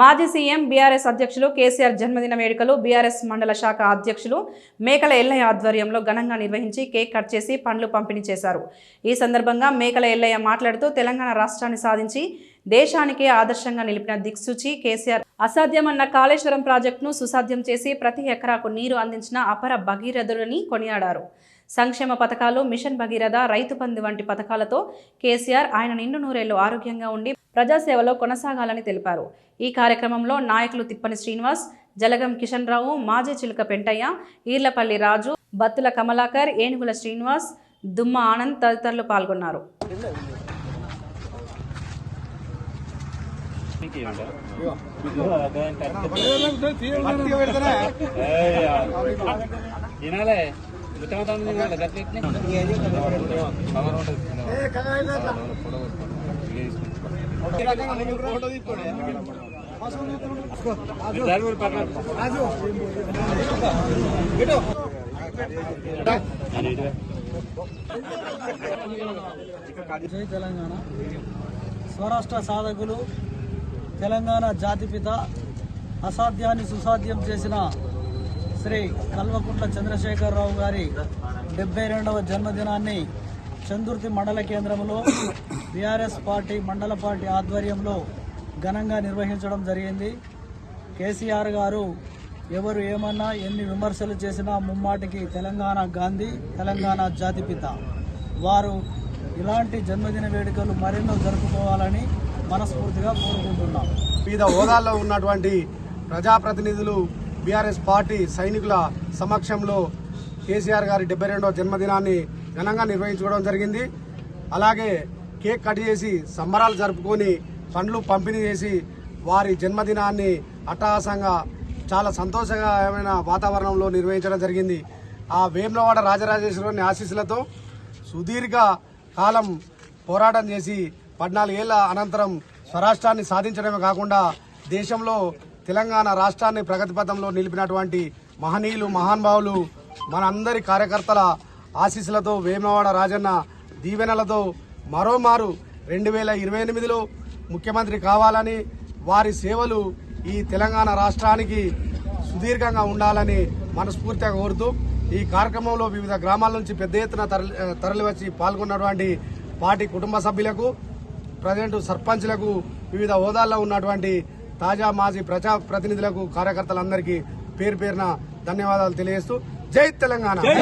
మాజీ CM BRS అధ్యక్షులు కేసీఆర్ జన్మదిన వేడుకలు బీఆర్ఎస్ మండల శాఖ అధ్యక్షులు మేకల ఎల్లయ్య ఆధ్వర్యంలో ఘనంగా నిర్వహించి కేక్ కట్ చేసి పండ్లు పంపిణీ చేశారు. ఈ సందర్భంగా మేకల ఎల్లయ్య మాట్లాడుతూ తెలంగాణ రాష్ట్రాన్ని సాధించి దేశానికే ఆదర్శంగా నిలిపిన దిక్సూచి కేసీఆర్ అసాధ్యమన్న కాళేశ్వరం ప్రాజెక్టును సుసాధ్యం చేసి ప్రతి ఎకరాకు నీరు అందించిన అపర భగీరథులని కొనియాడారు. సంక్షేమ పథకాలు మిషన్ భగీరథ రైతు బంధు వంటి పథకాలతో కేసీఆర్ ఆయన నిండు నూరేళ్ళు ఆరోగ్యంగా ఉండి ప్రజాసేవలో కొనసాగాలని తెలిపారు. ఈ కార్యక్రమంలో నాయకులు తిప్పని శ్రీనివాస్ జలగం కిషన్ రావు మాజీ చిలుక పెంటయ్య ఈర్లపల్లి రాజు బత్తుల కమలాకర్ ఏనుగుల శ్రీనివాస్ దుమ్మ ఆనంద్ తదితరులు పాల్గొన్నారు. తినాలే తినాలి తెలంగాణ. స్వరాష్ట్ర సాధకులు తెలంగాణ జాతిపిత అసాధ్యాన్ని సుసాధ్యం చేసిన శ్రీ కల్వకుంట్ల చంద్రశేఖరరావు గారి డెబ్బై రెండవ జన్మదినాన్ని చందుర్తి మండల కేంద్రంలో బీఆర్ఎస్ పార్టీ మండల పార్టీ ఆధ్వర్యంలో ఘనంగా నిర్వహించడం జరిగింది. కేసీఆర్ గారు ఎవరు ఏమన్నా ఎన్ని విమర్శలు చేసినా ముమ్మాటికి తెలంగాణ గాంధీ తెలంగాణ జాతిపిత వారు ఇలాంటి జన్మదిన వేడుకలు మరెన్నో జరుపుకోవాలని మనస్ఫూర్తిగా కోరుకుంటున్నాం. వివిధ హోదాల్లో ఉన్నటువంటి ప్రజాప్రతినిధులు బీఆర్ఎస్ పార్టీ సైనికుల సమక్షంలో కేసీఆర్ గారి డెబ్బై రెండవ జన్మదినాన్ని ఘనంగా నిర్వహించుకోవడం జరిగింది. అలాగే కేక్ కట్ చేసి సంబరాలు జరుపుకొని పండ్లు పంపిణీ చేసి వారి జన్మదినాన్ని అట్టహాసంగా చాలా సంతోషకరమైన వాతావరణంలో నిర్వహించడం జరిగింది. ఆ వేములవాడ రాజరాజేశ్వరుని ఆశీస్సులతో సుదీర్ఘ కాలం పోరాటం చేసి పద్నాలుగేళ్ళ అనంతరం స్వరాష్ట్రాన్ని సాధించడమే కాకుండా దేశంలో తెలంగాణ రాష్ట్రాన్ని ప్రగతి పథంలో నిలిపినటువంటి మహనీయులు మహానుభావులు మనందరి కార్యకర్తల ఆశీస్సులతో వేమవాడ రాజన్న దీవెనలతో మరోమారు రెండు వేల ఇరవై ఎనిమిదిలో ముఖ్యమంత్రి కావాలని వారి సేవలు ఈ తెలంగాణ రాష్ట్రానికి సుదీర్ఘంగా ఉండాలని మనస్ఫూర్తిగా కోరుతూ ఈ కార్యక్రమంలో వివిధ గ్రామాల నుంచి పెద్ద ఎత్తున తరలి తరలివచ్చి పాల్గొన్నటువంటి పార్టీ కుటుంబ సభ్యులకు ప్రజెంట్ సర్పంచ్లకు వివిధ హోదాల్లో ఉన్నటువంటి తాజా మాజీ ప్రజా ప్రతినిధులకు కార్యకర్తలందరికీ పేరు పేరున ధన్యవాదాలు తెలియజేస్తూ జై తెలంగాణ.